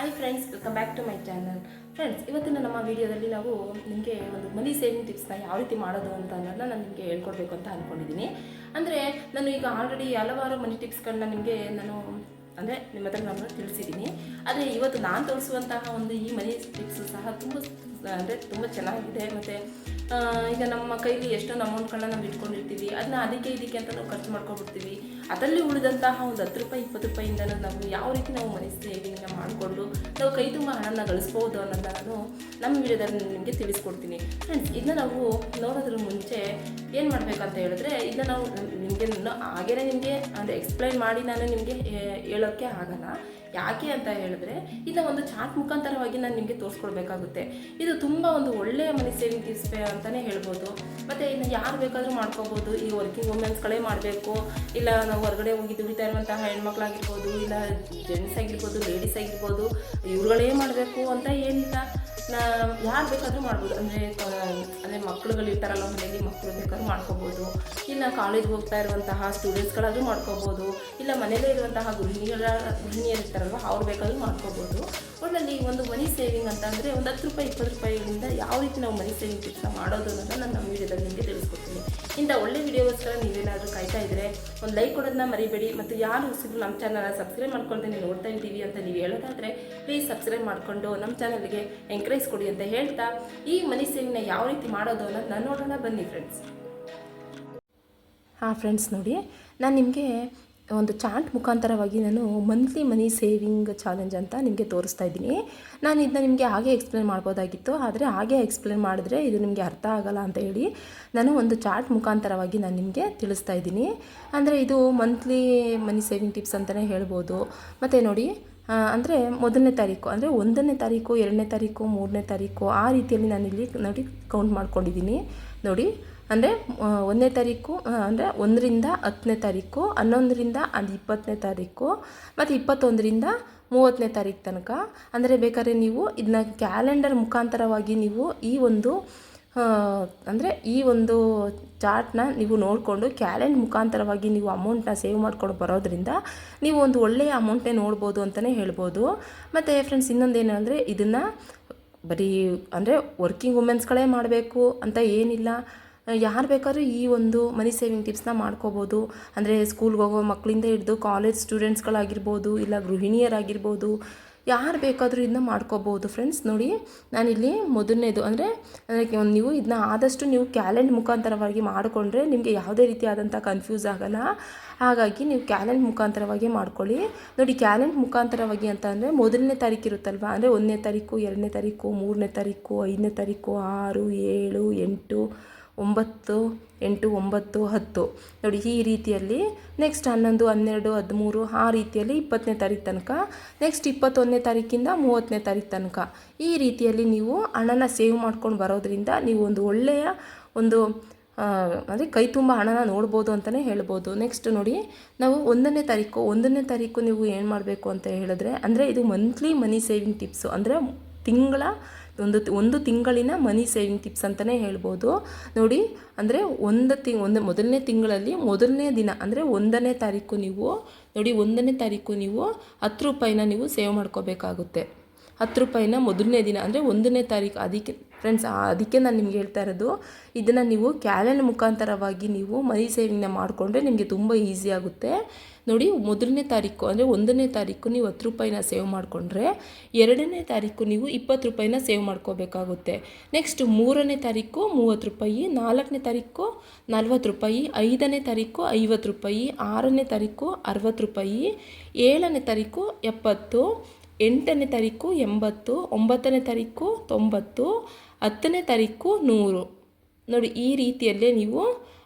Hi friends welcome back to my channel friends ಇವತ್ತಿನ ನಮ್ಮ ವಿಡಿಯೋದಲ್ಲಿ ನಾವು ನಿಮಗೆ ಒಂದು ಮನಿ ಸೇವಿಂಗ್ ಟಿಪ್ಸ್ನ ಯಾವ ರೀತಿ ಮಾಡೋದು ಅಂತ ಅನ್ನೋದನ್ನ ನಾನು ನಿಮಗೆ ಹೇಳ್ಕೊಡ್ಬೇಕು ಅಂತ ಅಂದ್ಕೊಂಡಿದ್ದೀನಿ ಅಂದರೆ ನಾನು ಈಗ ಆಲ್ರೆಡಿ ಹಲವಾರು ಮನಿ ಟಿಪ್ಸ್ಗಳನ್ನ ನಿಮಗೆ ನಾನು, ಅಂದರೆ ನಿಮ್ಮ ಹತ್ರ ನಾನು ತಿಳಿಸಿದ್ದೀನಿ ಆದರೆ ಇವತ್ತು ನಾನು ತೋರಿಸುವಂತಹ ಒಂದು ಈ ಮನಿ ಟಿಪ್ಸ್ ಸಹ ತುಂಬ ಅಂದರೆ ತುಂಬ ಚೆನ್ನಾಗಿದೆ. ಮತ್ತು ಈಗ ನಮ್ಮ ಕೈಲಿ ಎಷ್ಟೊಂದು ಅಮೌಂಟ್ಗಳನ್ನ ನಾವು ಇಟ್ಕೊಂಡಿರ್ತೀವಿ ಅದನ್ನ ಅದಕ್ಕೆ ಇದಕ್ಕೆ ಅಂತ ನಾವು ಖರ್ಚು ಮಾಡ್ಕೊಬಿಡ್ತೀವಿ. ಅದರಲ್ಲಿ ಉಳಿದಂತಹ ಒಂದು ಹತ್ತು ರೂಪಾಯಿ, ಇಪ್ಪತ್ತು ರೂಪಾಯಿಂದ ನಾವು ಯಾವ ರೀತಿ ನಾವು ಮನೆ ಸೇವಿಂಗ್ನ ಮಾಡಿಕೊಂಡು ನಾವು ಕೈ ತುಂಬ ಹಣನ ಗಳಿಸ್ಬೋದು ಅನ್ನೋದನ್ನ ನಾನು ನಮ್ಮ ವಿಡಿಯೋದಲ್ಲಿ ನಿಮಗೆ ತಿಳಿಸ್ಕೊಡ್ತೀನಿ. ಫ್ರೆಂಡ್ಸ್ ಇದನ್ನ ನಾವು ನೋಡೋದ್ರ ಮುಂಚೆ ಏನು ಮಾಡಬೇಕಂತ ಹೇಳಿದ್ರೆ ಇದನ್ನ ನಾವು ನಿಮಗೆ ಹಾಗೇನೆ ನಿಮಗೆ ಅಂದರೆ ಎಕ್ಸ್ಪ್ಲೈನ್ ಮಾಡಿ ನಾನು ನಿಮಗೆ ಹೇಳೋಕ್ಕೆ ಆಗಲ್ಲ. ಯಾಕೆ ಅಂತ ಹೇಳಿದ್ರೆ ಇದನ್ನ ಒಂದು ಚಾರ್ಟ್ ಮುಖಾಂತರವಾಗಿ ನಾನು ನಿಮಗೆ ತೋರಿಸ್ಕೊಡ್ಬೇಕಾಗುತ್ತೆ. ಇದು ತುಂಬ ಒಂದು ಒಳ್ಳೆಯ ಮನಿ ಸೇವಿಂಗ್ ಟಿಪ್ಸ್ ಅಂತಲೇ ಹೇಳ್ಬೋದು. ಮತ್ತು ಇನ್ನು ಯಾರು ಬೇಕಾದರೂ ಮಾಡ್ಕೋಬೋದು. ಈ ವರ್ಕಿಂಗ್ ವುಮೆನ್ಸ್ಗಳೇ ಮಾಡಬೇಕು. ಇಲ್ಲ ನಾವು ಹೊರಗಡೆ ಹೋಗಿ ದುಡಿತಾ ಇರುವಂತಹ ಹೆಣ್ಮಕ್ಳಾಗಿರ್ಬೋದು, ಇಲ್ಲ ಜೆಂಟ್ಸ್ ಆಗಿರ್ಬೋದು ಲೇಡೀಸ್ ಆಗಿರ್ಬೋದು, ಇವ್ರುಗಳೇ ಮಾಡಬೇಕು ಅಂತ ಏನಿಲ್ಲ. ನಾ ಯಾರು ಬೇಕಾದರೂ ಮಾಡ್ಬೋದು. ಅಂದರೆ ಅಂದರೆ ಮಕ್ಳುಗಳು ಇರ್ತಾರಲ್ಲ, ಮನೆಯಲ್ಲಿ ಮಕ್ಕಳು ಬೇಕಾದ್ರೂ ಮಾಡ್ಕೋಬೋದು. ಇಲ್ಲ ಕಾಲೇಜ್ಗೆ ಹೋಗ್ತಾ ಇರುವಂತಹ ಸ್ಟೂಡೆಂಟ್ಸ್ಗಳಾದರೂ ಮಾಡ್ಕೋಬೋದು. ಇಲ್ಲ ಮನೆಯಲ್ಲೇ ಇರುವಂತಹ ಗೃಹಿಣಿಗಳ, ಗೃಹಿಣಿಯರು ಇರ್ತಾರಲ್ವ, ಅವ್ರು ಬೇಕಾದರೂ ಮಾಡ್ಕೋಬೋದು. ಒಟ್ಟಿನಲ್ಲಿ ಒಂದು ಮನಿ ಸೇವಿಂಗ್ ಅಂತ ಅಂದರೆ ಒಂದು ಹತ್ತು ರೂಪಾಯಿ, ಇಪ್ಪತ್ತು ರೂಪಾಯಿಗಳಿಂದ ಯಾವ ರೀತಿ ನಾವು ಮನಿ ಸೇವಿಂಗ್ ಕೆಲಸ ಮಾಡೋದು ಅನ್ನೋದನ್ನು ನಾನು ಇಂಥ ಒಳ್ಳೆ ವಿಡಿಯೋಗೋಸ್ಕರ ನೀವೇನಾದರೂ ಕಾಯ್ತಾ ಇದ್ದರೆ ಒಂದು ಲೈಕ್ ಕೊಡೋದನ್ನ ಮರಿಬೇಡಿ. ಮತ್ತು ಯಾರು ಹೊಸಬ್ರು ನಮ್ಮ ಚಾನಲ್ನ ಸಬ್ಸ್ಕ್ರೈಬ್ ಮಾಡ್ಕೊಳ್ತೀನಿ ನೋಡ್ತಾ ಇದ್ದೀವಿ ಅಂತ ನೀವು ಹೇಳೋದಾದರೆ ಪ್ಲೀಸ್ ಸಬ್ಸ್ಕ್ರೈಬ್ ಮಾಡಿಕೊಂಡು ನಮ್ಮ ಚಾನಲ್ಗೆ ಎಂಕರೇಜ್ ಕೊಡಿ ಅಂತ ಹೇಳ್ತಾ, ಈ ಮನಿ ಸೇವಿಂಗ್ನ ಯಾವ ರೀತಿ ಮಾಡೋದು ನಾನು ನೋಡೋಣ ಬನ್ನಿ ಫ್ರೆಂಡ್ಸ್ ಹಾಂ ಫ್ರೆಂಡ್ಸ್ ನೋಡಿ, ನಾನು ನಿಮಗೆ ಒಂದು ಚಾರ್ಟ್ ಮುಖಾಂತರವಾಗಿ ನಾನು ಮಂತ್ಲಿ ಮನಿ ಸೇವಿಂಗ್ ಚಾಲೆಂಜ್ ಅಂತ ನಿಮಗೆ ತೋರಿಸ್ತಾ ಇದ್ದೀನಿ. ನಾನು ಇದನ್ನ ನಿಮಗೆ ಹಾಗೆ ಎಕ್ಸ್ಪ್ಲೇನ್ ಮಾಡ್ಬೋದಾಗಿತ್ತು, ಆದರೆ ಹಾಗೆ ಎಕ್ಸ್ಪ್ಲೇನ್ ಮಾಡಿದ್ರೆ ಇದು ನಿಮಗೆ ಅರ್ಥ ಆಗಲ್ಲ ಅಂತ ಹೇಳಿ ನಾನು ಒಂದು ಚಾರ್ಟ್ ಮುಖಾಂತರವಾಗಿ ನಾನು ನಿಮಗೆ ತಿಳಿಸ್ತಾ ಇದ್ದೀನಿ. ಅಂದರೆ ಇದು ಮಂತ್ಲಿ ಮನಿ ಸೇವಿಂಗ್ ಟಿಪ್ಸ್ ಅಂತಲೇ ಹೇಳ್ಬೋದು. ಮತ್ತು ನೋಡಿ ಅಂದರೆ ಮೊದಲನೇ ತಾರೀಕು, ಅಂದರೆ ಒಂದನೇ ತಾರೀಕು, ಎರಡನೇ ತಾರೀಕು, ಮೂರನೇ ತಾರೀಕು, ಆ ರೀತಿಯಲ್ಲಿ ನಾನಿಲ್ಲಿ ನೋಡಿ ಕೌಂಟ್ ಮಾಡ್ಕೊಂಡಿದ್ದೀನಿ. ನೋಡಿ ಅಂದರೆ ಒಂದನೇ ತಾರೀಕು ಅಂದರೆ ಒಂದರಿಂದ ಹತ್ತನೇ ತಾರೀಕು, ಹನ್ನೊಂದರಿಂದ ಅದು ಇಪ್ಪತ್ತನೇ ತಾರೀಕು, ಮತ್ತು ಇಪ್ಪತ್ತೊಂದರಿಂದ ಮೂವತ್ತನೇ ತಾರೀಕು ತನಕ. ಅಂದರೆ ಬೇಕಾದ್ರೆ ನೀವು ಇದನ್ನ ಕ್ಯಾಲೆಂಡರ್ ಮುಖಾಂತರವಾಗಿ ನೀವು ಈ ಒಂದು ಅಂದರೆ ಈ ಒಂದು ಚಾರ್ಟ್ನ ನೀವು ನೋಡಿಕೊಂಡು ಕ್ಯಾಲೆಂಡ್ ಮುಖಾಂತರವಾಗಿ ನೀವು ಅಮೌಂಟ್ನ ಸೇವ್ ಮಾಡ್ಕೊಂಡು ಬರೋದ್ರಿಂದ ನೀವು ಒಂದು ಒಳ್ಳೆಯ ಅಮೌಂಟೇ ನೋಡ್ಬೋದು ಅಂತಲೇ ಹೇಳ್ಬೋದು. ಮತ್ತು ಫ್ರೆಂಡ್ಸ್ ಇನ್ನೊಂದು ಅಂದರೆ ಇದನ್ನು ಬರೀ, ಅಂದರೆ ವರ್ಕಿಂಗ್ ವುಮೆನ್ಸ್ಗಳೇ ಮಾಡಬೇಕು ಅಂತ ಏನಿಲ್ಲ. ಯಾರು ಬೇಕಾದ್ರೂ ಈ ಒಂದು ಮನಿ ಸೇವಿಂಗ್ ಟಿಪ್ಸ್ನ ಮಾಡ್ಕೋಬೋದು. ಅಂದರೆ ಸ್ಕೂಲ್ಗೆ ಹೋಗೋ ಮಕ್ಕಳಿಂದ ಹಿಡಿದು ಕಾಲೇಜ್ ಸ್ಟೂಡೆಂಟ್ಸ್ಗಳಾಗಿರ್ಬೋದು ಇಲ್ಲ ಗೃಹಿಣಿಯರಾಗಿರ್ಬೋದು, ಯಾರು ಬೇಕಾದರೂ ಇದನ್ನ ಮಾಡ್ಕೋಬೋದು. ಫ್ರೆಂಡ್ಸ್ ನೋಡಿ, ನಾನಿಲ್ಲಿ ಮೊದಲನೇದು ಅಂದರೆ ನೀವು ಇದನ್ನ ಆದಷ್ಟು ನೀವು ಕ್ಯಾಲೆಂಡ್ ಮುಖಾಂತರವಾಗಿ ಮಾಡಿಕೊಂಡ್ರೆ ನಿಮಗೆ ಯಾವುದೇ ರೀತಿಯಾದಂಥ ಕನ್ಫ್ಯೂಸ್ ಆಗಲ್ಲ. ಹಾಗಾಗಿ ನೀವು ಕ್ಯಾಲೆಂಡ್ ಮುಖಾಂತರವಾಗಿ ಮಾಡ್ಕೊಳ್ಳಿ. ನೋಡಿ ಕ್ಯಾಲೆಂಡ್ ಮುಖಾಂತರವಾಗಿ ಅಂತ ಅಂದರೆ ಮೊದಲನೇ ತಾರೀಕು ಇರುತ್ತಲ್ವ? ಅಂದರೆ ಒಂದನೇ ತಾರೀಕು ಎರಡನೇ ತಾರೀಕು ಮೂರನೇ ತಾರೀಕು ಐದನೇ ತಾರೀಕು ಆರು, ಏಳು, ಎಂಟು ಒಂಬತ್ತು, ಎಂಟು, ಒಂಬತ್ತು, ಹತ್ತು. ನೋಡಿ, ಈ ರೀತಿಯಲ್ಲಿ ನೆಕ್ಸ್ಟ್ ಹನ್ನೊಂದು, ಹನ್ನೆರಡು, ಹದಿಮೂರು, ಆ ರೀತಿಯಲ್ಲಿ ಇಪ್ಪತ್ತನೇ ತಾರೀಕು ತನಕ ನೆಕ್ಸ್ಟ್ ಇಪ್ಪತ್ತೊಂದನೇ ತಾರೀಕಿಂದ ಮೂವತ್ತನೇ ತಾರೀಕು ತನಕ. ಈ ರೀತಿಯಲ್ಲಿ ನೀವು ಹಣನ ಸೇವ್ ಮಾಡ್ಕೊಂಡು ಬರೋದ್ರಿಂದ ನೀವು ಒಂದು ಒಳ್ಳೆಯ ಒಂದು ಅಂದರೆ ಕೈ ತುಂಬ ಹಣನ ನೋಡ್ಬೋದು ಅಂತಲೇ ಹೇಳ್ಬೋದು. ನೆಕ್ಸ್ಟ್ ನೋಡಿ, ನಾವು ಒಂದನೇ ತಾರೀಕು ಒಂದನೇ ತಾರೀಕು ನೀವು ಏನು ಮಾಡಬೇಕು ಅಂತ ಹೇಳಿದ್ರೆ, ಅಂದರೆ ಇದು ಮಂತ್ಲಿ ಮನಿ ಸೇವಿಂಗ್ ಟಿಪ್ಸು ಅಂದರೆ ತಿಂಗಳ ಒಂದು ಒಂದು ತಿಂಗಳಿನ ಮನಿ ಸೇವಿಂಗ್ ಟಿಪ್ಸ್ ಅಂತಲೇ ಹೇಳ್ಬೋದು. ನೋಡಿ, ಅಂದರೆ ಒಂದು ತಿ, ಒಂದು ಮೊದಲನೇ ತಿಂಗಳಲ್ಲಿ ಮೊದಲನೇ ದಿನ, ಅಂದರೆ ಒಂದನೇ ತಾರೀಕು ನೀವು, ನೋಡಿ, ಒಂದನೇ ತಾರೀಕು ನೀವು ಹತ್ತು ರೂಪಾಯಿನ ನೀವು ಸೇವ್ ಮಾಡ್ಕೋಬೇಕಾಗುತ್ತೆ. ಹತ್ತು ರೂಪಾಯಿನ ಮೊದಲನೇ ದಿನ, ಅಂದರೆ ಒಂದನೇ ತಾರೀಕು, ಅದಕ್ಕೆ ಫ್ರೆಂಡ್ಸ್ ಅದಕ್ಕೆ ನಾನು ನಿಮ್ಗೆ ಹೇಳ್ತಾ ಇರೋದು, ಇದನ್ನು ನೀವು ಕ್ಯಾಲೆಂಡ್ ಮುಖಾಂತರವಾಗಿ ನೀವು ಮನಿ ಸೇವಿಂಗ್ನ ಮಾಡಿಕೊಂಡ್ರೆ ನಿಮಗೆ ತುಂಬ ಈಸಿ ಆಗುತ್ತೆ. ನೋಡಿ, ಮೊದಲನೇ ತಾರೀಕು, ಅಂದರೆ ಒಂದನೇ ತಾರೀಕು ನೀವು ಹತ್ತು ರೂಪಾಯಿನ ಸೇವ್ ಮಾಡಿಕೊಂಡ್ರೆ, ಎರಡನೇ ತಾರೀಕು ನೀವು ಇಪ್ಪತ್ತು ರೂಪಾಯಿನ ಸೇವ್ ಮಾಡ್ಕೋಬೇಕಾಗುತ್ತೆ. ನೆಕ್ಸ್ಟ್ ಮೂರನೇ ತಾರೀಕು ಮೂವತ್ತು ರೂಪಾಯಿ, ನಾಲ್ಕನೇ ತಾರೀಕು ನಲ್ವತ್ತು ರೂಪಾಯಿ, ಐದನೇ ತಾರೀಕು ಐವತ್ತು ರೂಪಾಯಿ, ಆರನೇ ತಾರೀಕು ಅರವತ್ತು ರೂಪಾಯಿ, ಏಳನೇ ತಾರೀಕು ಎಪ್ಪತ್ತು ಎಂಟನೇ ತಾರೀಕು ಎಂಬತ್ತು, ಒಂಬತ್ತನೇ ತಾರೀಕು ತೊಂಬತ್ತು, ಹತ್ತನೇ ತಾರೀಕು ನೂರು. ನೋಡಿ, ಈ ರೀತಿಯಲ್ಲೇ ನೀವು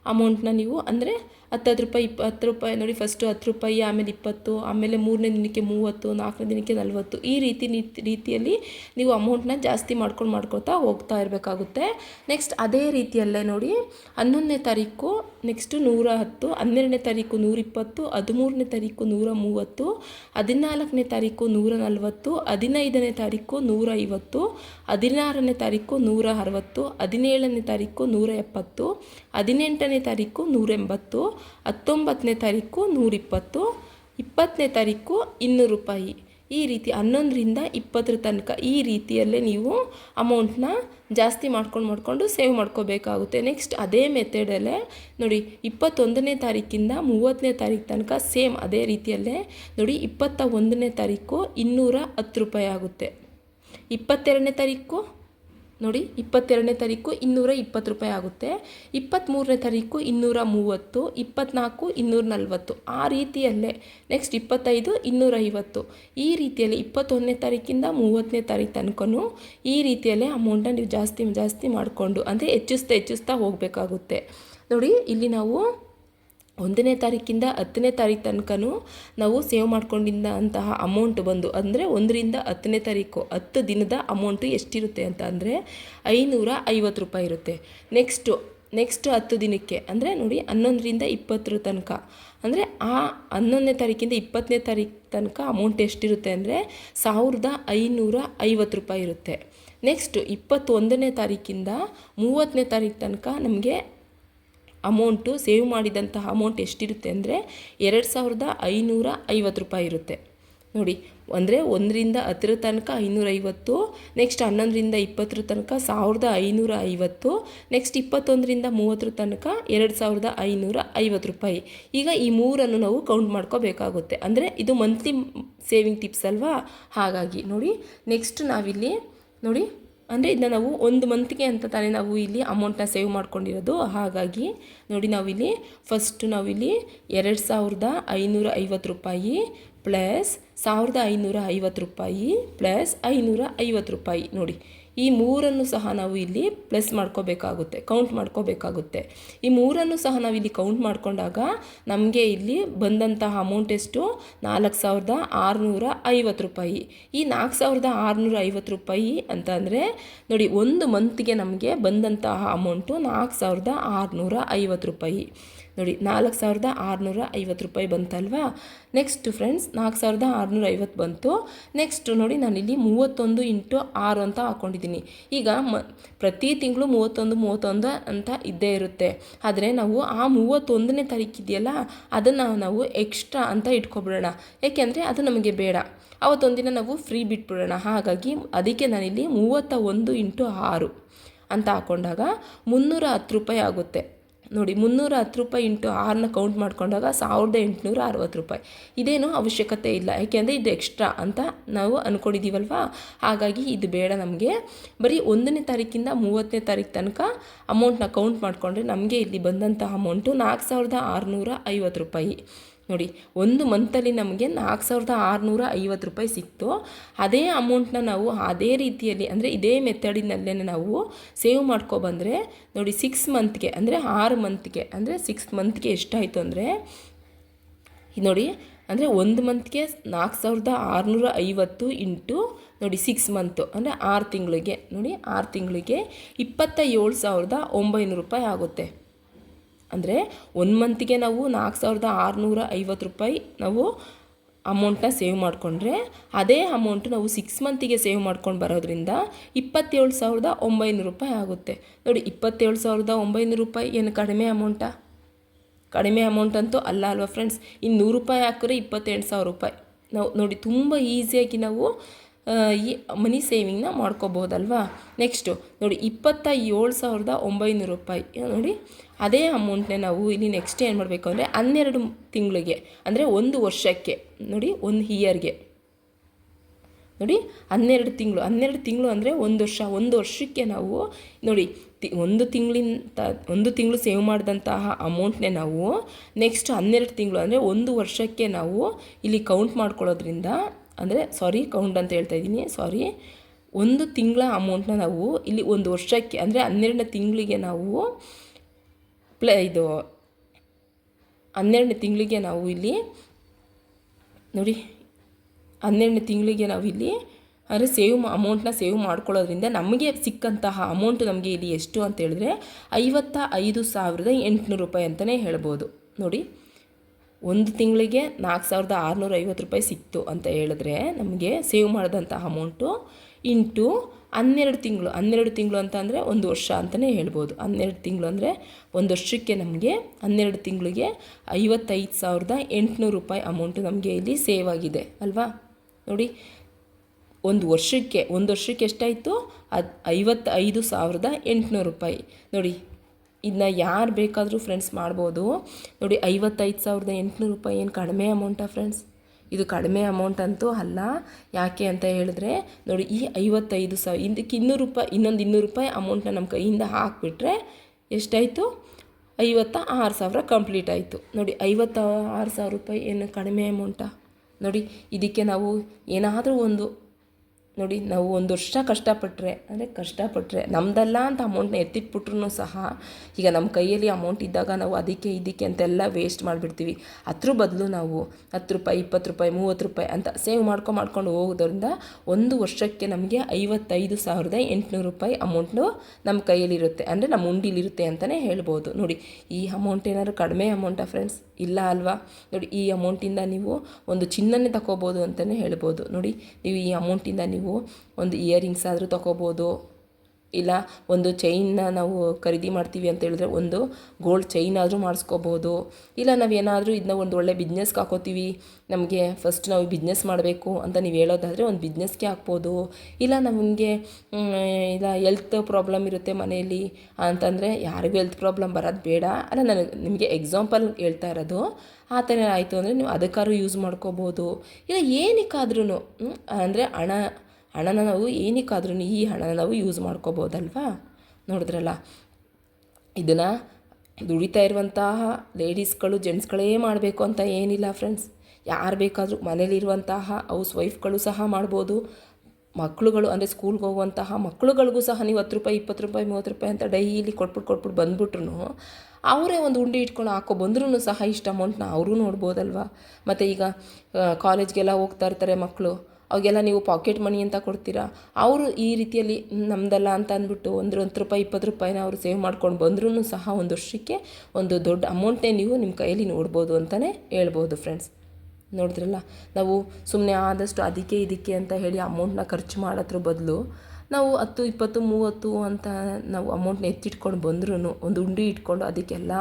ಅಮೌಂಟ್ನ ನೀವು ಅಂದರೆ ಹತ್ತತ್ತು ರೂಪಾಯಿ ಇಪ್ಪ ಹತ್ತು ರೂಪಾಯಿ ನೋಡಿ ಫಸ್ಟು ಹತ್ತು ರೂಪಾಯಿ ಆಮೇಲೆ ಇಪ್ಪತ್ತು, ಆಮೇಲೆ ಮೂರನೇ ದಿನಕ್ಕೆ ಮೂವತ್ತು, ನಾಲ್ಕನೇ ದಿನಕ್ಕೆ ನಲ್ವತ್ತು. ಈ ರೀತಿ ರೀತಿಯಲ್ಲಿ ನೀವು ಅಮೌಂಟ್ನ ಜಾಸ್ತಿ ಮಾಡ್ಕೊಂಡು ಮಾಡ್ಕೊಳ್ತಾ ಹೋಗ್ತಾ ಇರಬೇಕಾಗುತ್ತೆ. ನೆಕ್ಸ್ಟ್ ಅದೇ ರೀತಿಯಲ್ಲೇ ನೋಡಿ, ಹನ್ನೊಂದನೇ ತಾರೀಕು ನೆಕ್ಸ್ಟು ನೂರ ಹತ್ತು, ಹನ್ನೆರಡನೇ ತಾರೀಕು ನೂರಿಪ್ಪತ್ತು ಹದಿಮೂರನೇ ತಾರೀಕು ನೂರ ಮೂವತ್ತು, ಹದಿನಾಲ್ಕನೇ ತಾರೀಕು ನೂರ ನಲವತ್ತು, ಹದಿನೈದನೇ ತಾರೀಕು ನೂರ ಐವತ್ತು, ಹದಿನಾರನೇ ತಾರೀಕು ನೂರ ಅರವತ್ತು, ಹದಿನೇಳನೇ ತಾರೀಕು ನೂರ ಎಪ್ಪತ್ತು, ಹದಿನೆಂಟನೇ ತಾರೀಕು ನೂರ ಎಂಬತ್ತು ಹತ್ತೊಂಬತ್ತನೇ ತಾರೀಕು ನೂರಿಪ್ಪತ್ತು, ಇಪ್ಪತ್ತನೇ ತಾರೀಕು ಇನ್ನೂರು ರೂಪಾಯಿ. ಈ ರೀತಿ ಹನ್ನೊಂದರಿಂದ ಇಪ್ಪತ್ತರ ತನಕ ಈ ರೀತಿಯಲ್ಲೇ ನೀವು ಅಮೌಂಟ್ನ ಜಾಸ್ತಿ ಮಾಡ್ಕೊಂಡು ಮಾಡಿಕೊಂಡು ಸೇವ್ ಮಾಡ್ಕೋಬೇಕಾಗುತ್ತೆ. ನೆಕ್ಸ್ಟ್ ಅದೇ ಮೆಥಡಲ್ಲೇ ನೋಡಿ ಇಪ್ಪತ್ತೊಂದನೇ ತಾರೀಕಿಂದ ಮೂವತ್ತನೇ ತಾರೀಕು ತನಕ ಸೇಮ್ ಅದೇ ರೀತಿಯಲ್ಲೇ ನೋಡಿ ಇಪ್ಪತ್ತ ಒಂದನೇ ತಾರೀಕು ಇನ್ನೂರ ಹತ್ತು ರೂಪಾಯಿ ಆಗುತ್ತೆ. ಇಪ್ಪತ್ತೆರಡನೇ ತಾರೀಕು ನೋಡಿ, ಇಪ್ಪತ್ತೆರಡನೇ ತಾರೀಕು ಇನ್ನೂರ ಇಪ್ಪತ್ತು ರೂಪಾಯಿ ಆಗುತ್ತೆ. ಇಪ್ಪತ್ತ್ಮೂರನೇ ತಾರೀಕು ಇನ್ನೂರ ಮೂವತ್ತು, ಇಪ್ಪತ್ತ್ನಾಲ್ಕು ಇನ್ನೂರ ನಲ್ವತ್ತು. ಆ ರೀತಿಯಲ್ಲೇ ನೆಕ್ಸ್ಟ್ ಇಪ್ಪತ್ತೈದು ಇನ್ನೂರ ಐವತ್ತು. ಈ ರೀತಿಯಲ್ಲಿ ಇಪ್ಪತ್ತೊಂದನೇ ತಾರೀಕಿಂದ ಮೂವತ್ತನೇ ತಾರೀಕು ತನಕನೂ ಈ ರೀತಿಯಲ್ಲೇ ಅಮೌಂಟನ್ನ ನೀವು ಜಾಸ್ತಿ ಜಾಸ್ತಿ ಮಾಡಿಕೊಂಡು, ಅಂದರೆ ಹೆಚ್ಚಿಸ್ತಾ ಹೆಚ್ಚಿಸ್ತಾ ಹೋಗಬೇಕಾಗುತ್ತೆ. ನೋಡಿ, ಇಲ್ಲಿ ನಾವು ಒಂದನೇ ತಾರೀಕಿಂದ ಹತ್ತನೇ ತಾರೀಕು ತನಕನೂ ನಾವು ಸೇವ್ ಮಾಡ್ಕೊಂಡಿದ್ದ ಅಂತಹ ಅಮೌಂಟ್ ಬಂದು, ಅಂದರೆ ಒಂದರಿಂದ ಹತ್ತನೇ ತಾರೀಕು, ಹತ್ತು ದಿನದ ಅಮೌಂಟು ಎಷ್ಟಿರುತ್ತೆ ಅಂತ ಅಂದರೆ ಐನೂರ ಐವತ್ತು ರೂಪಾಯಿ ಇರುತ್ತೆ. ನೆಕ್ಸ್ಟು ನೆಕ್ಸ್ಟ್ ಹತ್ತು ದಿನಕ್ಕೆ, ಅಂದರೆ ನೋಡಿ ಹನ್ನೊಂದರಿಂದ ಇಪ್ಪತ್ತರ ತನಕ, ಅಂದರೆ ಆ ಹನ್ನೊಂದನೇ ತಾರೀಕಿಂದ ಇಪ್ಪತ್ತನೇ ತಾರೀಕು ತನಕ ಅಮೌಂಟ್ ಎಷ್ಟಿರುತ್ತೆ ಅಂದರೆ ಸಾವಿರದ ಐನೂರ ಐವತ್ತು ರೂಪಾಯಿ ಇರುತ್ತೆ. ನೆಕ್ಸ್ಟು ಇಪ್ಪತ್ತೊಂದನೇ ತಾರೀಕಿಂದ ಮೂವತ್ತನೇ ತಾರೀಕು ತನಕ ನಮಗೆ ಅಮೌಂಟು ಸೇವ್ ಮಾಡಿದಂತಹ ಅಮೌಂಟ್ ಎಷ್ಟಿರುತ್ತೆ ಅಂದರೆ ಎರಡು ಸಾವಿರದ ಐನೂರ ಐವತ್ತು ರೂಪಾಯಿ ಇರುತ್ತೆ. ನೋಡಿ, ಅಂದರೆ ಒಂದರಿಂದ ಹತ್ತರ ತನಕ ಐನೂರೈವತ್ತು ನೆಕ್ಸ್ಟ್ ಹನ್ನೊಂದರಿಂದ ಇಪ್ಪತ್ತರ ತನಕ ಸಾವಿರದ ಐನೂರ ಐವತ್ತು ನೆಕ್ಸ್ಟ್ ಇಪ್ಪತ್ತೊಂದರಿಂದ ಮೂವತ್ತರ ತನಕ ಎರಡು ಸಾವಿರದ ಐನೂರ ಐವತ್ತು ರೂಪಾಯಿ. ಈಗ ಈ ಮೂರನ್ನು ನಾವು ಕೌಂಟ್ ಮಾಡ್ಕೋಬೇಕಾಗುತ್ತೆ. ಅಂದರೆ ಇದು ಮಂತ್ಲಿ ಸೇವಿಂಗ್ ಟಿಪ್ಸ್ ಅಲ್ವಾ? ಹಾಗಾಗಿ ನೋಡಿ ನೆಕ್ಸ್ಟ್ ನಾವಿಲ್ಲಿ ನೋಡಿ ಅಂದರೆ ಇದನ್ನ ನಾವು ಒಂದು ಮಂತ್ಗೆ ಅಂತ ತಾನೇ ನಾವು ಇಲ್ಲಿ ಅಮೌಂಟನ್ನ ಸೇವ್ ಮಾಡ್ಕೊಂಡಿರೋದು. ಹಾಗಾಗಿ ನೋಡಿ ನಾವಿಲ್ಲಿ ಫಸ್ಟು ನಾವಿಲ್ಲಿ ಎರಡು ಸಾವಿರದ ಐನೂರ ಐವತ್ತು ರೂಪಾಯಿ ಪ್ಲಸ್ ಸಾವಿರದ ಐನೂರ ಐವತ್ತು ರೂಪಾಯಿ ಪ್ಲಸ್ ಐನೂರ ಐವತ್ತು ರೂಪಾಯಿ ನೋಡಿ. ಈ ಮೂರನ್ನು ಸಹ ನಾವು ಇಲ್ಲಿ ಪ್ಲಸ್ ಮಾಡ್ಕೋಬೇಕಾಗುತ್ತೆ ಕೌಂಟ್ ಮಾಡ್ಕೋಬೇಕಾಗುತ್ತೆ. ಈ ಮೂರನ್ನು ಸಹ ನಾವು ಇಲ್ಲಿ ಕೌಂಟ್ ಮಾಡಿಕೊಂಡಾಗ ನಮಗೆ ಇಲ್ಲಿ ಬಂದಂತಹ ಅಮೌಂಟ್ ಎಷ್ಟು? ನಾಲ್ಕು ಸಾವಿರದ ಆರುನೂರ ಐವತ್ತು ರೂಪಾಯಿ. ಈ ನಾಲ್ಕು ಸಾವಿರದ ಆರುನೂರ ಐವತ್ತು ರೂಪಾಯಿ ಅಂತ ನೋಡಿ, ಒಂದು ಮಂತ್ಗೆ ನಮಗೆ ಬಂದಂತಹ ಅಮೌಂಟು ನಾಲ್ಕು ಸಾವಿರದ ಆರುನೂರ ಐವತ್ತು ರೂಪಾಯಿ. ನೋಡಿ, ನಾಲ್ಕು ಸಾವಿರದ ಆರುನೂರ ಐವತ್ತು ರೂಪಾಯಿ ಬಂತಲ್ವಾ? ನೆಕ್ಸ್ಟ್ ಫ್ರೆಂಡ್ಸ್ ನಾಲ್ಕು ಸಾವಿರದ ಆರುನೂರ ಐವತ್ತು ಬಂತು. ನೆಕ್ಸ್ಟ್ ನೋಡಿ, ನಾನಿಲ್ಲಿ ಮೂವತ್ತೊಂದು ಇಂಟು ಆರು ಅಂತ ಹಾಕ್ಕೊಂಡಿದ್ದೀನಿ ಈಗ ಮ, ಪ್ರತಿ ತಿಂಗಳು ಮೂವತ್ತೊಂದು ಮೂವತ್ತೊಂದು ಅಂತ ಇದ್ದೇ ಇರುತ್ತೆ. ಆದರೆ ನಾವು ಆ ಮೂವತ್ತೊಂದನೇ ತಾರೀಕಿದೆಯಲ್ಲ ಅದನ್ನು ನಾವು ಎಕ್ಸ್ಟ್ರಾ ಅಂತ ಇಟ್ಕೊಬಿಡೋಣ. ಏಕೆಂದರೆ ಅದು ನಮಗೆ ಬೇಡ. ಅವತ್ತೊಂದಿನ ನಾವು ಫ್ರೀ ಬಿಟ್ಬಿಡೋಣ. ಹಾಗಾಗಿ ಅದಕ್ಕೆ ನಾನಿಲ್ಲಿ ಮೂವತ್ತ ಒಂದು ಇಂಟು ಆರು ಅಂತ ಹಾಕ್ಕೊಂಡಾಗ ಮುನ್ನೂರ ಹತ್ತು ರೂಪಾಯಿ ಆಗುತ್ತೆ. ನೋಡಿ ಮುನ್ನೂರ ಹತ್ತು ರೂಪಾಯಿ ಇಂಟು ಆರನ್ನ ಕೌಂಟ್ ಮಾಡ್ಕೊಂಡಾಗ ಸಾವಿರದ ಎಂಟುನೂರ ಅರವತ್ತು ರೂಪಾಯಿ. ಇದೇನು ಅವಶ್ಯಕತೆ ಇಲ್ಲ. ಯಾಕೆಂದರೆ ಇದು ಎಕ್ಸ್ಟ್ರಾ ಅಂತ ನಾವು ಅಂದ್ಕೊಂಡಿದ್ದೀವಲ್ವ ಹಾಗಾಗಿ ಇದು ಬೇಡ ನಮಗೆ. ಬರೀ ಒಂದನೇ ತಾರೀಕಿಂದ ಮೂವತ್ತನೇ ತಾರೀಕು ತನಕ ಅಮೌಂಟ್ನ ಕೌಂಟ್ ಮಾಡಿಕೊಂಡ್ರೆ ನಮಗೆ ಇಲ್ಲಿ ಬಂದಂಥ ಅಮೌಂಟು ನಾಲ್ಕು ಸಾವಿರದ ಆರುನೂರ ಐವತ್ತು ರೂಪಾಯಿ. ನೋಡಿ, ಒಂದು ಮಂತಲ್ಲಿ ನಮಗೆ ನಾಲ್ಕು ಸಾವಿರದ ಆರುನೂರ ಐವತ್ತು ರೂಪಾಯಿ ಸಿಕ್ತು. ಅದೇ ಅಮೌಂಟ್ನ ನಾವು ಅದೇ ರೀತಿಯಲ್ಲಿ, ಅಂದರೆ ಇದೇ ಮೆಥಡಿನಲ್ಲೇ ನಾವು ಸೇವ್ ಮಾಡ್ಕೊಬಂದರೆ ನೋಡಿ ಸಿಕ್ಸ್ ಮಂತ್ಗೆ ಅಂದರೆ ಆರು ಮಂತ್ಗೆ ಅಂದರೆ ಸಿಕ್ಸ್ ಮಂತ್ಗೆ ಎಷ್ಟಾಯಿತು ಅಂದರೆ ನೋಡಿ, ಅಂದರೆ ಒಂದು ಮಂತ್ಗೆ ನಾಲ್ಕು ಸಾವಿರದ ಆರುನೂರ ಐವತ್ತು ಇಂಟು, ನೋಡಿ ಸಿಕ್ಸ್ ಮಂತು ಅಂದರೆ ಆರು ತಿಂಗಳಿಗೆ, ನೋಡಿ, ಆರು ತಿಂಗಳಿಗೆ ಇಪ್ಪತ್ತ ಏಳು ಸಾವಿರದ ಒಂಬೈನೂರು ರೂಪಾಯಿ ಆಗುತ್ತೆ. ಅಂದರೆ ಒನ್ ಮಂತಿಗೆ ನಾವು ನಾಲ್ಕು ಸಾವಿರದ ಆರುನೂರ ಐವತ್ತು ರೂಪಾಯಿ ನಾವು ಅಮೌಂಟನ್ನ ಸೇವ್ ಮಾಡಿಕೊಂಡ್ರೆ, ಅದೇ ಅಮೌಂಟ್ ನಾವು ಸಿಕ್ಸ್ ಮಂತಿಗೆ ಸೇವ್ ಮಾಡ್ಕೊಂಡು ಬರೋದ್ರಿಂದ ಇಪ್ಪತ್ತೇಳು ಸಾವಿರದ ಒಂಬೈನೂರು ರೂಪಾಯಿ ಆಗುತ್ತೆ. ನೋಡಿ, ಇಪ್ಪತ್ತೇಳು ಸಾವಿರದ ಒಂಬೈನೂರು ರೂಪಾಯಿ ಏನು ಕಡಿಮೆ ಅಮೌಂಟಾ ಕಡಿಮೆ ಅಮೌಂಟ್ ಅಂತೂ ಅಲ್ಲ ಅಲ್ವಾ ಫ್ರೆಂಡ್ಸ್ ಇನ್ನು ನೂರು ರೂಪಾಯಿ ಹಾಕಿದ್ರೆ ಇಪ್ಪತ್ತೆಂಟು ಸಾವಿರ ರೂಪಾಯಿ. ನಾವು ನೋಡಿ, ತುಂಬ ಈಸಿಯಾಗಿ ನಾವು ಈ ಮನಿ ಸೇವಿಂಗ್ನ ಮಾಡ್ಕೋಬೋದಲ್ವಾ? ನೆಕ್ಸ್ಟು ನೋಡಿ ಇಪ್ಪತ್ತ ಏಳು ಸಾವಿರದ ಒಂಬೈನೂರು ರೂಪಾಯಿ. ನೋಡಿ, ಅದೇ ಅಮೌಂಟ್ನೇ ನಾವು ಇಲ್ಲಿ ನೆಕ್ಸ್ಟ್ ಏನು ಮಾಡಬೇಕು ಅಂದರೆ ಹನ್ನೆರಡು ತಿಂಗಳಿಗೆ, ಅಂದರೆ ಒಂದು ವರ್ಷಕ್ಕೆ, ನೋಡಿ, ಒಂದು ಇಯರ್ಗೆ ನೋಡಿ, ಹನ್ನೆರಡು ತಿಂಗಳು ಹನ್ನೆರಡು ತಿಂಗಳು ಅಂದರೆ ಒಂದು ವರ್ಷ, ಒಂದು ವರ್ಷಕ್ಕೆ ನಾವು, ನೋಡಿ ಒಂದು ತಿಂಗಳಿಂದ ಒಂದು ತಿಂಗಳು ಸೇವ್ ಮಾಡಿದಂತಹ ಅಮೌಂಟ್ನೇ ನಾವು ನೆಕ್ಸ್ಟ್ ಹನ್ನೆರಡು ತಿಂಗಳು ಅಂದರೆ ಒಂದು ವರ್ಷಕ್ಕೆ ನಾವು ಇಲ್ಲಿ ಕೌಂಟ್ ಮಾಡ್ಕೊಳ್ಳೋದ್ರಿಂದ ಅಂದರೆ ಸಾರಿ ಕೌಂಟ್ ಅಂತ ಹೇಳ್ತಾ ಇದ್ದೀನಿ, ಸಾರಿ. ಒಂದು ತಿಂಗಳ ಅಮೌಂಟ್ನ ನಾವು ಇಲ್ಲಿ ಒಂದು ವರ್ಷಕ್ಕೆ, ಅಂದರೆ ಹನ್ನೆರಡನೇ ತಿಂಗಳಿಗೆ ನಾವು ಪ್ಲೇ ಇದು ಹನ್ನೆರಡನೇ ತಿಂಗಳಿಗೆ ನಾವು ಇಲ್ಲಿ ನೋಡಿ, ಹನ್ನೆರಡನೇ ತಿಂಗಳಿಗೆ ನಾವು ಇಲ್ಲಿ, ಅಂದರೆ ಸೇವ್ ಅಮೌಂಟ್ನ ಸೇವ್ ಮಾಡ್ಕೊಳ್ಳೋದ್ರಿಂದ ನಮಗೆ ಸಿಕ್ಕಂತಹ ಅಮೌಂಟ್ ನಮಗೆ ಇಲ್ಲಿ ಎಷ್ಟು ಅಂತ ಹೇಳಿದ್ರೆ ಐವತ್ತ ಐದು ಸಾವಿರದ ಎಂಟುನೂರು ರೂಪಾಯಿ ಅಂತಲೇ ಹೇಳ್ಬೋದು. ನೋಡಿ. ಒಂದು ತಿಂಗಳಿಗೆ ನಾಲ್ಕು ಸಾವಿರದ ಆರುನೂರ ಐವತ್ತು ರೂಪಾಯಿ ಸಿಕ್ತು ಅಂತ ಹೇಳಿದ್ರೆ ನಮಗೆ ಸೇವ್ ಮಾಡಿದಂಥ ಅಮೌಂಟು ಇಂಟು ಹನ್ನೆರಡು ತಿಂಗಳು. ಹನ್ನೆರಡು ತಿಂಗಳು ಅಂತ ಅಂದರೆ ಒಂದು ವರ್ಷ ಅಂತಲೇ ಹೇಳ್ಬೋದು. ಹನ್ನೆರಡು ತಿಂಗಳು ಅಂದರೆ ಒಂದು ವರ್ಷಕ್ಕೆ ನಮಗೆ ಹನ್ನೆರಡು ತಿಂಗಳಿಗೆ ಐವತ್ತೈದು ಸಾವಿರದ ಎಂಟುನೂರು ರೂಪಾಯಿ ಅಮೌಂಟು ನಮಗೆ ಇಲ್ಲಿ ಸೇವ್ ಆಗಿದೆ, ಅಲ್ವಾ? ನೋಡಿ, ಒಂದು ವರ್ಷಕ್ಕೆ ಒಂದು ವರ್ಷಕ್ಕೆ ಎಷ್ಟಾಯಿತು? ಅದು ಐವತ್ತೈದು ಸಾವಿರದ ಎಂಟುನೂರು ರೂಪಾಯಿ. ನೋಡಿ ಇದನ್ನ ಯಾರು ಬೇಕಾದರೂ ಫ್ರೆಂಡ್ಸ್ ಮಾಡ್ಬೋದು. ನೋಡಿ, ಐವತ್ತೈದು ಸಾವಿರದ ಎಂಟುನೂರು ರೂಪಾಯಿ ಏನು ಕಡಿಮೆ ಅಮೌಂಟಾ ಫ್ರೆಂಡ್ಸ್ ಇದು ಕಡಿಮೆ ಅಮೌಂಟ್ ಅಂತೂ ಅಲ್ಲ. ಯಾಕೆ ಅಂತ ಹೇಳಿದ್ರೆ, ನೋಡಿ, ಈ ಐವತ್ತೈದು ಸಾವಿರ ಇದಕ್ಕೆ ಇನ್ನೂರು ರೂಪಾಯಿ, ಇನ್ನೊಂದು ಇನ್ನೂರು ರೂಪಾಯಿ ಅಮೌಂಟ್ನ ನಮ್ಮ ಕೈಯಿಂದ ಹಾಕಿಬಿಟ್ರೆ ಎಷ್ಟಾಯಿತು? ಐವತ್ತ ಆರು ಸಾವಿರ ಕಂಪ್ಲೀಟ್ ಆಯಿತು. ನೋಡಿ ಐವತ್ತ ಆರು ಸಾವಿರ ರೂಪಾಯಿ ಏನು ಕಡಿಮೆ ಅಮೌಂಟಾ ನೋಡಿ, ಇದಕ್ಕೆ ನಾವು ಏನಾದರೂ ಒಂದು ನೋಡಿ, ನಾವು ಒಂದು ವರ್ಷ ಕಷ್ಟಪಟ್ಟರೆ ಅಂದರೆ ಕಷ್ಟಪಟ್ಟರೆ ನಮ್ಮದಲ್ಲ ಅಂತ ಅಮೌಂಟ್ನ ಎತ್ತಿಟ್ಬಿಟ್ರು ಸಹ, ಈಗ ನಮ್ಮ ಕೈಯಲ್ಲಿ ಅಮೌಂಟ್ ಇದ್ದಾಗ ನಾವು ಅದಕ್ಕೆ, ಇದಕ್ಕೆ ಅಂತೆಲ್ಲ ವೇಸ್ಟ್ ಮಾಡಿಬಿಡ್ತೀವಿ. ಅದ್ರ ಬದಲು ನಾವು ಹತ್ತು ರೂಪಾಯಿ, ಇಪ್ಪತ್ತು ರೂಪಾಯಿ, ಮೂವತ್ತು ರೂಪಾಯಿ ಅಂತ ಸೇವ್ ಮಾಡ್ಕೊಂಡು ಮಾಡ್ಕೊಂಡು ಹೋಗೋದ್ರಿಂದ ಒಂದು ವರ್ಷಕ್ಕೆ ನಮಗೆ ಐವತ್ತೈದು ಸಾವಿರದ ಎಂಟುನೂರು ರೂಪಾಯಿ ಅಮೌಂಟು ನಮ್ಮ ಕೈಯಲ್ಲಿರುತ್ತೆ. ಅಂದರೆ ನಮ್ಮ ಉಂಡಿಲಿರುತ್ತೆ ಅಂತಲೇ ಹೇಳ್ಬೋದು. ನೋಡಿ, ಈ ಅಮೌಂಟ್ ಏನಾದ್ರು ಕಡಿಮೆ ಅಮೌಂಟಾ ಫ್ರೆಂಡ್ಸ್ ಇಲ್ಲ ಅಲ್ವಾ? ನೋಡಿ, ಈ ಅಮೌಂಟಿಂದ ನೀವು ಒಂದು ಚಿನ್ನನೇ ತಗೋಬೋದು ಅಂತಲೇ ಹೇಳ್ಬೋದು. ನೋಡಿ, ನೀವು ಈ ಅಮೌಂಟಿಂದ ನೀವು ಒಂದು ಇಯರಿಂಗ್ಸ್ ಆದರೂ ತಗೋಬೋದು. ಇಲ್ಲ, ಒಂದು ಚೈನ್ನ ನಾವು ಖರೀದಿ ಮಾಡ್ತೀವಿ ಅಂತ ಹೇಳಿದ್ರೆ ಒಂದು ಗೋಲ್ಡ್ ಚೈನ್ ಆದರೂ ಮಾಡಿಸ್ಕೋಬೋದು. ಇಲ್ಲ, ನಾವೇನಾದರೂ ಇದನ್ನ ಒಂದು ಒಳ್ಳೆ ಬಿಸ್ನೆಸ್ಗೆ ಹಾಕೋತೀವಿ. ನಮಗೆ ಫಸ್ಟ್ ನಾವು ಬಿಸ್ನೆಸ್ ಮಾಡಬೇಕು ಅಂತ ನೀವು ಹೇಳೋದಾದರೆ ಒಂದು ಬಿಸ್ನೆಸ್ಗೆ ಹಾಕ್ಬೋದು. ಇಲ್ಲ, ನಮಗೆ ಇಲ್ಲ ಹೆಲ್ತ್ ಪ್ರಾಬ್ಲಮ್ ಇರುತ್ತೆ ಮನೆಯಲ್ಲಿ ಅಂತಂದರೆ ಯಾರಿಗೂ ಹೆಲ್ತ್ ಪ್ರಾಬ್ಲಮ್ ಬರೋದು ಬೇಡ. ಅಲ್ಲ ನನಗೆ ನಿಮಗೆ ಎಕ್ಸಾಂಪಲ್ ಹೇಳ್ತಾ ಇರೋದು, ಆ ಥರ ಆಯಿತು ಅಂದರೆ ನೀವು ಅದಕ್ಕಾದ್ರೂ ಯೂಸ್ ಮಾಡ್ಕೋಬೋದು. ಇಲ್ಲ ಏನಕ್ಕಾದ್ರೂ ಅಂದರೆ ಹಣ ಹಣನ ನಾವು ಏನಕ್ಕಾದ್ರೂ ಈ ಹಣನ ನಾವು ಯೂಸ್ ಮಾಡ್ಕೋಬೋದಲ್ವಾ? ನೋಡಿದ್ರಲ್ಲ? ಇದನ್ನು ದುಡಿತಾ ಇರುವಂತಹ ಲೇಡೀಸ್ಗಳು ಜೆಂಟ್ಸ್ಗಳೇ ಮಾಡಬೇಕು ಅಂತ ಏನಿಲ್ಲ ಫ್ರೆಂಡ್ಸ್ ಯಾರು ಬೇಕಾದರೂ ಮನೇಲಿರುವಂತಹ ಹೌಸ್ ವೈಫ್ಗಳು ಸಹ ಮಾಡ್ಬೋದು. ಮಕ್ಕಳುಗಳು ಅಂದರೆ ಸ್ಕೂಲ್ಗೆ ಹೋಗುವಂತಹ ಮಕ್ಕಳುಗಳಿಗೂ ಸಹ ನೀವು ಹತ್ತು ರೂಪಾಯಿ, ಇಪ್ಪತ್ತು ರೂಪಾಯಿ, ಮೂವತ್ತು ರೂಪಾಯಿ ಅಂತ ಡೈಲಿ ಕೊಟ್ಬಿಟ್ಟು ಕೊಟ್ಬಿಟ್ಟು ಬಂದ್ಬಿಟ್ರು ಅವರೇ ಒಂದು ಉಂಡೆ ಇಟ್ಕೊಂಡು ಹಾಕೋ ಬಂದ್ರೂ ಸಹ ಇಷ್ಟು ಅಮೌಂಟ್ನ ಅವರು ನೋಡ್ಬೋದಲ್ವ? ಮತ್ತು ಈಗ ಕಾಲೇಜ್ಗೆಲ್ಲ ಹೋಗ್ತಾ ಇರ್ತಾರೆ ಮಕ್ಕಳು ಅವಾಗೆಲ್ಲ ನೀವು ಪಾಕೆಟ್ ಮನಿ ಅಂತ ಕೊಡ್ತೀರಾ? ಅವರು ಈ ರೀತಿಯಲ್ಲಿ ನಮ್ದಲ್ಲ ಅಂತ ಅಂದ್ಬಿಟ್ಟು ಒಂದು ಒಂದು ರೂಪಾಯಿ, ಇಪ್ಪತ್ತು ರೂಪಾಯಿನ ಅವರು ಸೇವ್ ಮಾಡ್ಕೊಂಡು ಬಂದ್ರೂ ಸಹ ಒಂದು ವರ್ಷಕ್ಕೆ ಒಂದು ದೊಡ್ಡ ಅಮೌಂಟ್ನೇ ನೀವು ನಿಮ್ಮ ಕೈಯಲ್ಲಿ ನೋಡ್ಬೋದು ಅಂತಲೇ ಹೇಳ್ಬೋದು ಫ್ರೆಂಡ್ಸ್ ನೋಡಿದ್ರಲ್ಲ? ನಾವು ಸುಮ್ಮನೆ ಆದಷ್ಟು ಅದಕ್ಕೆ ಇದಕ್ಕೆ ಅಂತ ಹೇಳಿ ಅಮೌಂಟ್ನ ಖರ್ಚು ಮಾಡೋದ್ರ ಬದಲು ನಾವು ಹತ್ತು, ಇಪ್ಪತ್ತು, ಮೂವತ್ತು ಅಂತ ನಾವು ಅಮೌಂಟ್ನ ಎತ್ತಿಟ್ಕೊಂಡು ಬಂದ್ರೂ ಒಂದು ಉಂಡಿ ಇಟ್ಕೊಂಡು ಅದಕ್ಕೆಲ್ಲ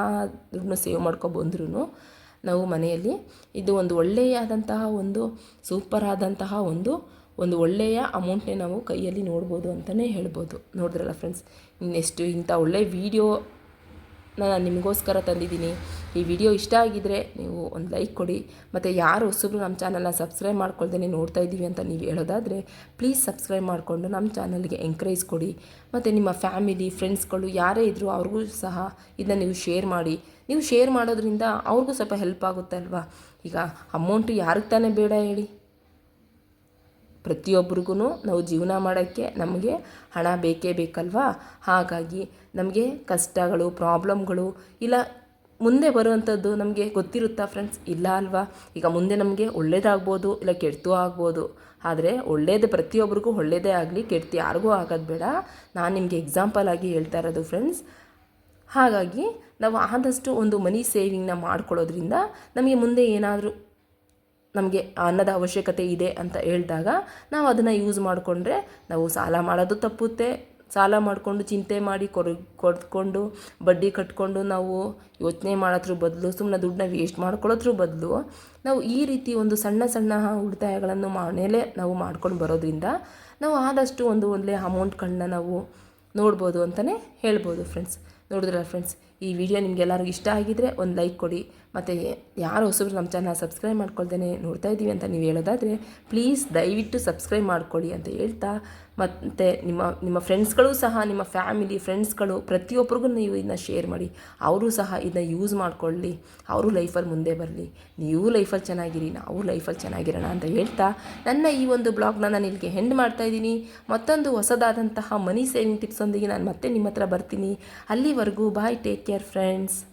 ದುಡ್ಡನ್ನ ಸೇವ್ ಮಾಡ್ಕೊಂಡು ಬಂದ್ರೂ ನಾವು ಮನೆಯಲ್ಲಿ ಇದು ಒಂದು ಒಳ್ಳೆಯದಂತಹ ಒಂದು ಸೂಪರ್ ಆದಂತಹ ಒಂದು ಒಂದು ಒಳ್ಳೆಯ ಅಮೌಂಟ್ನೇ ನಾವು ಕೈಯಲ್ಲಿ ನೋಡ್ಬೋದು ಅಂತಲೇ ಹೇಳ್ಬೋದು. ನೋಡಿದ್ರಲ್ಲ ಫ್ರೆಂಡ್ಸ್ ಇನ್ನೆಷ್ಟು ಇಂಥ ಒಳ್ಳೆ ವೀಡಿಯೋ ನಾನು ನಿಮಗೋಸ್ಕರ ತಂದಿದ್ದೀನಿ. ಈ ವಿಡಿಯೋ ಇಷ್ಟ ಆಗಿದ್ದರೆ ನೀವು ಒಂದು ಲೈಕ್ ಕೊಡಿ. ಮತ್ತು ಯಾರು ಹೊಸಬ್ರು ನಮ್ಮ ಚಾನಲ್ನ ಸಬ್ಸ್ಕ್ರೈಬ್ ಮಾಡ್ಕೊಳ್ದೇ ನೋಡ್ತಾ ಇದ್ದೀವಿ ಅಂತ ನೀವು ಹೇಳೋದಾದರೆ ಪ್ಲೀಸ್ ಸಬ್ಸ್ಕ್ರೈಬ್ ಮಾಡಿಕೊಂಡು ನಮ್ಮ ಚಾನಲ್ಗೆ ಎಂಕರೇಜ್ ಕೊಡಿ. ಮತ್ತು ನಿಮ್ಮ ಫ್ಯಾಮಿಲಿ ಫ್ರೆಂಡ್ಸ್ಗಳು ಯಾರೇ ಇದ್ದರೂ ಅವ್ರಿಗೂ ಸಹ ಇದನ್ನ ನೀವು ಶೇರ್ ಮಾಡಿ. ನೀವು ಶೇರ್ ಮಾಡೋದ್ರಿಂದ ಅವ್ರಿಗೂ ಸ್ವಲ್ಪ ಹೆಲ್ಪ್ ಆಗುತ್ತೆ ಅಲ್ವಾ? ಈಗ ಅಮೌಂಟು ಯಾರಿಗೆ ತಾನೇ ಬೇಡ ಹೇಳಿ. ಪ್ರತಿಯೊಬ್ಬರಿಗೂ ನಾವು ಜೀವನ ಮಾಡೋಕ್ಕೆ ನಮಗೆ ಹಣ ಬೇಕೇ ಬೇಕಲ್ವಾ? ಹಾಗಾಗಿ ನಮಗೆ ಕಷ್ಟಗಳು, ಪ್ರಾಬ್ಲಮ್ಗಳು ಇಲ್ಲ, ಮುಂದೆ ಬರುವಂಥದ್ದು ನಮಗೆ ಗೊತ್ತಿರುತ್ತಾ ಫ್ರೆಂಡ್ಸ್ ಇಲ್ಲ ಅಲ್ವಾ? ಈಗ ಮುಂದೆ ನಮಗೆ ಒಳ್ಳೇದಾಗ್ಬೋದು, ಇಲ್ಲ ಕೆಡ್ತು ಆಗ್ಬೋದು. ಆದರೆ ಒಳ್ಳೇದು ಪ್ರತಿಯೊಬ್ಬರಿಗೂ ಒಳ್ಳೇದೇ ಆಗಲಿ, ಕೆಡ್ತಿ ಯಾರಿಗೂ ಆಗೋದು ಬೇಡ. ನಾನು ನಿಮಗೆ ಎಕ್ಸಾಂಪಲ್ ಆಗಿ ಹೇಳ್ತಾ ಇರೋದು ಫ್ರೆಂಡ್ಸ್ ಹಾಗಾಗಿ ನಾವು ಆದಷ್ಟು ಒಂದು ಮನಿ ಸೇವಿಂಗ್ನ ಮಾಡ್ಕೊಳ್ಳೋದ್ರಿಂದ ನಮಗೆ ಮುಂದೆ ಏನಾದರೂ ನಮಗೆ ಅನ್ನದ ಅವಶ್ಯಕತೆ ಇದೆ ಅಂತ ಹೇಳಿದಾಗ ನಾವು ಅದನ್ನು ಯೂಸ್ ಮಾಡಿಕೊಂಡ್ರೆ ನಾವು ಸಾಲ ಮಾಡೋದು ತಪ್ಪುತ್ತೆ. ಸಾಲ ಮಾಡಿಕೊಂಡು ಚಿಂತೆ ಮಾಡಿ ಕೊಡ, ಕೊಡ್ಕೊಂಡು ಬಡ್ಡಿ ಕಟ್ಕೊಂಡು ನಾವು ಯೋಚನೆ ಮಾಡೋದ್ರ ಬದಲು ಸುಮ್ಮನೆ ದುಡ್ಡನ್ನ ವೇಸ್ಟ್ ಮಾಡ್ಕೊಳ್ಳೋದ್ರ ಬದಲು ನಾವು ಈ ರೀತಿ ಒಂದು ಸಣ್ಣ ಸಣ್ಣ ಉಳಿತಾಯಗಳನ್ನು ಮನೇಲೆ ನಾವು ಮಾಡ್ಕೊಂಡು ಬರೋದ್ರಿಂದ ನಾವು ಆದಷ್ಟು ಒಂದು ಒಳ್ಳೆಯ ಅಮೌಂಟ್ಗಳನ್ನ ನಾವು ನೋಡ್ಬೋದು ಅಂತಲೇ ಹೇಳ್ಬೋದು ಫ್ರೆಂಡ್ಸ್ ನೋಡಿದ್ರಲ್ಲ ಫ್ರೆಂಡ್ಸ್ ಈ ವಿಡಿಯೋ ನಿಮಗೆಲ್ಲರಿಗೂ ಇಷ್ಟ ಆಗಿದ್ದರೆ ಒಂದು ಲೈಕ್ ಕೊಡಿ. ಮತ್ತು ಯಾರು ಹೊಸಬ್ರು ನಮ್ಮ ಚಾನಲ್ ಸಬ್ಸ್ಕ್ರೈಬ್ ಮಾಡ್ಕೊಳ್ದೇ ನೋಡ್ತಾ ಇದ್ದೀವಿ ಅಂತ ನೀವು ಹೇಳೋದಾದರೆ ಪ್ಲೀಸ್ ದಯವಿಟ್ಟು ಸಬ್ಸ್ಕ್ರೈಬ್ ಮಾಡ್ಕೊಳ್ಳಿ ಅಂತ ಹೇಳ್ತಾ, ಮತ್ತು ನಿಮ್ಮ ನಿಮ್ಮ ಫ್ರೆಂಡ್ಸ್ಗಳು ಸಹ, ನಿಮ್ಮ ಫ್ಯಾಮಿಲಿ ಫ್ರೆಂಡ್ಸ್ಗಳು ಪ್ರತಿಯೊಬ್ಬರಿಗೂ ನೀವು ಇದನ್ನ ಶೇರ್ ಮಾಡಿ. ಅವರು ಸಹ ಇದನ್ನ ಯೂಸ್ ಮಾಡ್ಕೊಳ್ಳಿ. ಅವರು ಲೈಫಲ್ಲಿ ಮುಂದೆ ಬರಲಿ. ನೀವು ಲೈಫಲ್ಲಿ ಚೆನ್ನಾಗಿರಿ, ನಾವು ಲೈಫಲ್ಲಿ ಚೆನ್ನಾಗಿರೋಣ ಅಂತ ಹೇಳ್ತಾ, ನನ್ನ ಈ ಒಂದು ಬ್ಲಾಗ್ನ ನಾನು ಇಲ್ಲಿಗೆ ಹೆಂಡ್ ಮಾಡ್ತಾ ಇದ್ದೀನಿ ಮತ್ತೊಂದು ಹೊಸದಾದಂತಹ ಮನಿ ಸೇವಿಂಗ್ ಟಿಪ್ಸೊಂದಿಗೆ ನಾನು ಮತ್ತೆ ನಿಮ್ಮ ಹತ್ರ ಬರ್ತೀನಿ. ಅಲ್ಲಿವರೆಗೂ ಬಾಯ್ ಟೇಕ್ ಕೇರ್ ಫ್ರೆಂಡ್ಸ್